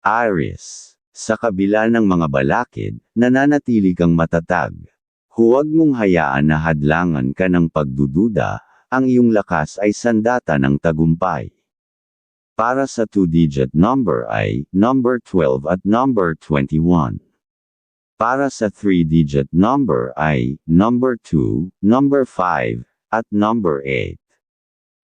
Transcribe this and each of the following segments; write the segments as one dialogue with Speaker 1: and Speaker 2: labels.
Speaker 1: Aries. Sa kabila ng mga balakid, nananatili kang matatag. Huwag mong hayaan na hadlangan ka ng pagdududa, ang iyong lakas ay sandata ng tagumpay. Para sa two-digit number ay number 12 at number 21. Para sa three-digit number ay number 2, number 5, at number 8.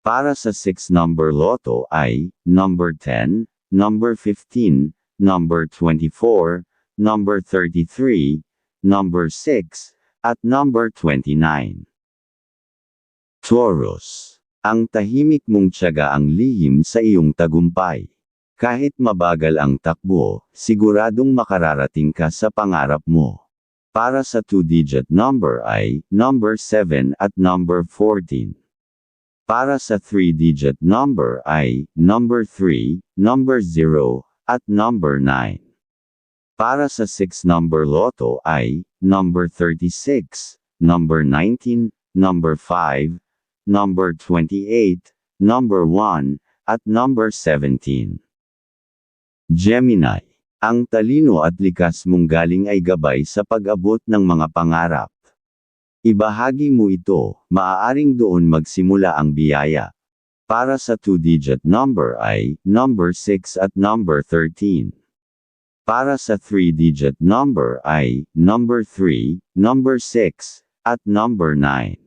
Speaker 1: Para sa six-number loto ay number 10, number 15, number 24, number 33, number 6, at number 29. Taurus. Ang tahimik mong tiyaga ang lihim sa iyong tagumpay. Kahit mabagal ang takbo, siguradong makararating ka sa pangarap mo. Para sa two-digit number ay number 7 at number 14. Para sa three-digit number ay number 3, number 0, at number 9. Para sa six-number loto ay number 36, number 19, number 5, number 28, number 1, at number 17. Gemini. Ang talino at likas mong galing ay gabay sa pag-abot ng mga pangarap. Ibahagi mo ito, maaaring doon magsimula ang biyaya. Para sa two-digit number ay number 6 at number 13. Para sa three-digit number ay number 3, number 6, at number 9.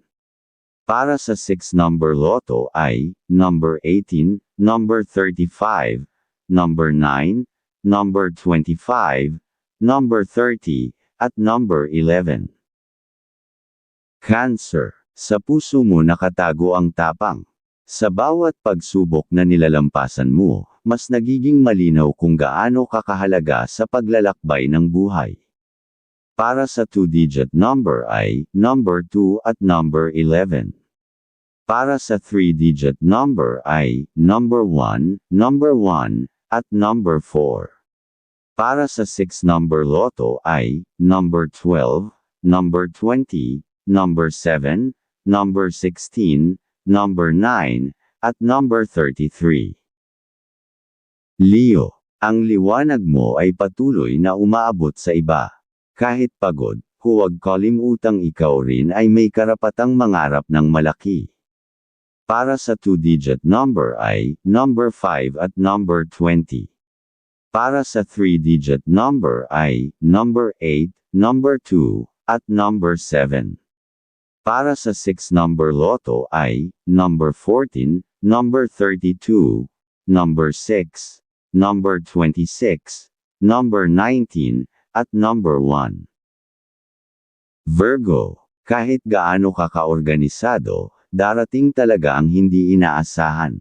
Speaker 1: Para sa 6-number loto ay number 18, number 35, number 9, number 25, number 30, at number 11. Cancer. Sa puso mo nakatago ang tapang. Sa bawat pagsubok na nilalampasan mo, mas nagiging malinaw kung gaano kakahalaga sa paglalakbay ng buhay. Para sa two-digit number ay number 2 at number 11. Para sa three-digit number ay number 1, number 1, at number 4. Para sa six-number loto ay number 12, number 20, number 7, number 16, number 9, at number 33. Leo, ang liwanag mo ay patuloy na umaabot sa iba. Kahit pagod, huwag kalimutang ikaw rin ay may karapatang mangarap ng malaki. Para sa two-digit number ay number 5 at number 20. Para sa three-digit number ay number 8, number 2, at number 7. Para sa six-number loto ay number 14, number 32, number 6, number 26, number 19, at number 1. Virgo, kahit gaano ka kaorganisado, darating talaga ang hindi inaasahan.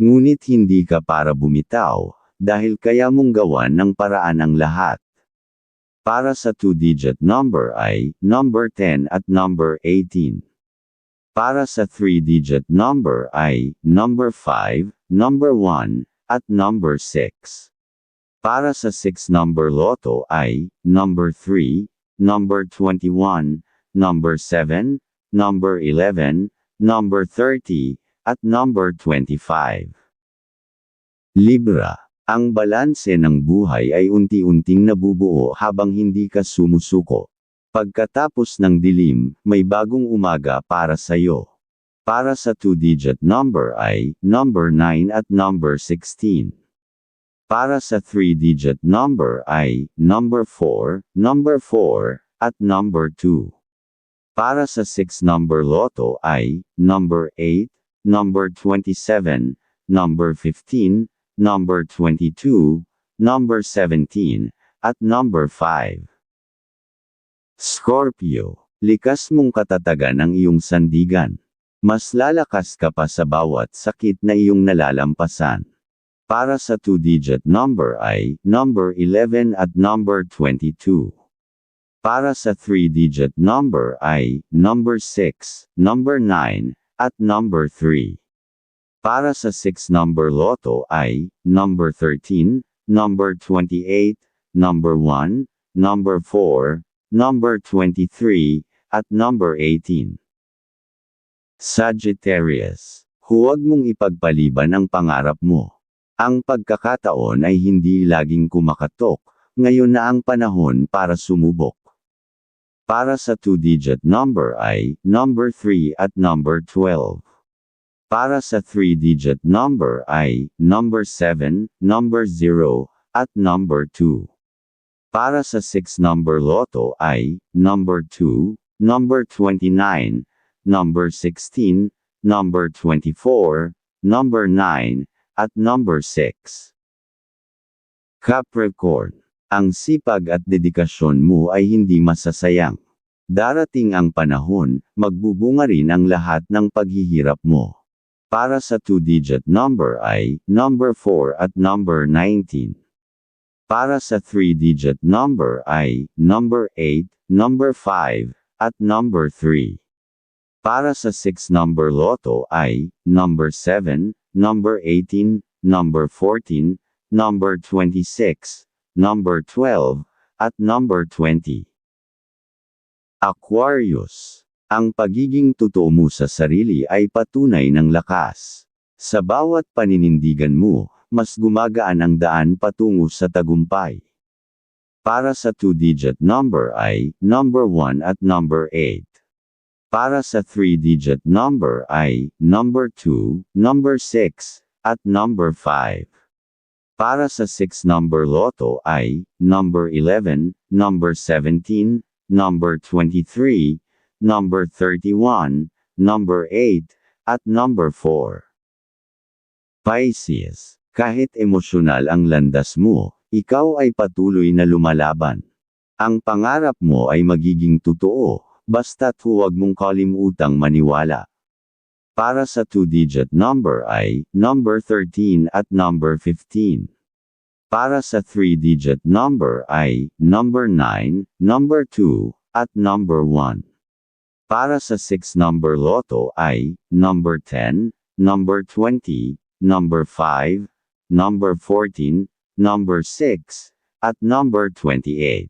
Speaker 1: Ngunit hindi ka para bumitaw, dahil kaya mong gawan ng paraan ang lahat. Para sa two-digit number ay number 10 at number 18. Para sa three-digit number ay number 5, number 1, at number 6. Para sa six-number loto ay number 3, number 21, number 7, number 11, number 30, at number 25. Libra. Ang balanse ng buhay ay unti-unting nabubuo habang hindi ka sumusuko. Pagkatapos ng dilim, may bagong umaga para sa iyo. Para sa two-digit number ay number 9 at number 16. Para sa three-digit number ay number 4, number 4, at number 2. Para sa 6-number loto ay number 8, number 27, number 15, number 22, number 17, at number 5. Scorpio, likas mong katatagan ang iyong sandigan. Mas lalakas ka pa sa bawat sakit na iyong nalalampasan. Para sa two-digit number ay number 11 at number 22. Para sa three-digit number ay number 6, number 9, at number 3. Para sa six-number loto ay number 13, number 28, number 1, number 4, number 23, at number 18. Sagittarius, huwag mong ipagpaliban ang pangarap mo. Ang pagkakataon ay hindi laging kumakatok, ngayon na ang panahon para sumubok. Para sa two-digit number ay number 3 at number 12. Para sa three-digit number ay number 7, number 0, at number 2. Para sa six-number loto ay number 2, number 29, number 16, number 24, number 9, at number 6. Capricorn, ang sipag at dedikasyon mo ay hindi masasayang. Darating ang panahon, magbubunga rin ang lahat ng paghihirap mo. Para sa two-digit number ay number 4 at number 19. Para sa three-digit number ay number 8, number 5, at number 3. Para sa six-number loto ay number 7, number 18, number 14, number 26, number 12, at number 20. Aquarius. Ang pagiging totoo mo sa sarili ay patunay ng lakas. Sa bawat paninindigan mo, mas gumagaan ang daan patungo sa tagumpay. Para sa two-digit number ay number 1 at number 8. Para sa three-digit number ay number 2, number 6, at number 5. Para sa six-number loto ay number 11, number 17, number 23, number 31, number 8, at number 4. Pisces, kahit emosyonal ang landas mo, ikaw ay patuloy na lumalaban. Ang pangarap mo ay magiging totoo, basta't huwag mong kalimutang maniwala. Para sa two-digit number ay number 13 at number 15. Para sa three-digit number ay number 9, number 2, at number 1. Para sa six-number loto ay number 10, number 20, number 5, number 14, number 6, at number 28.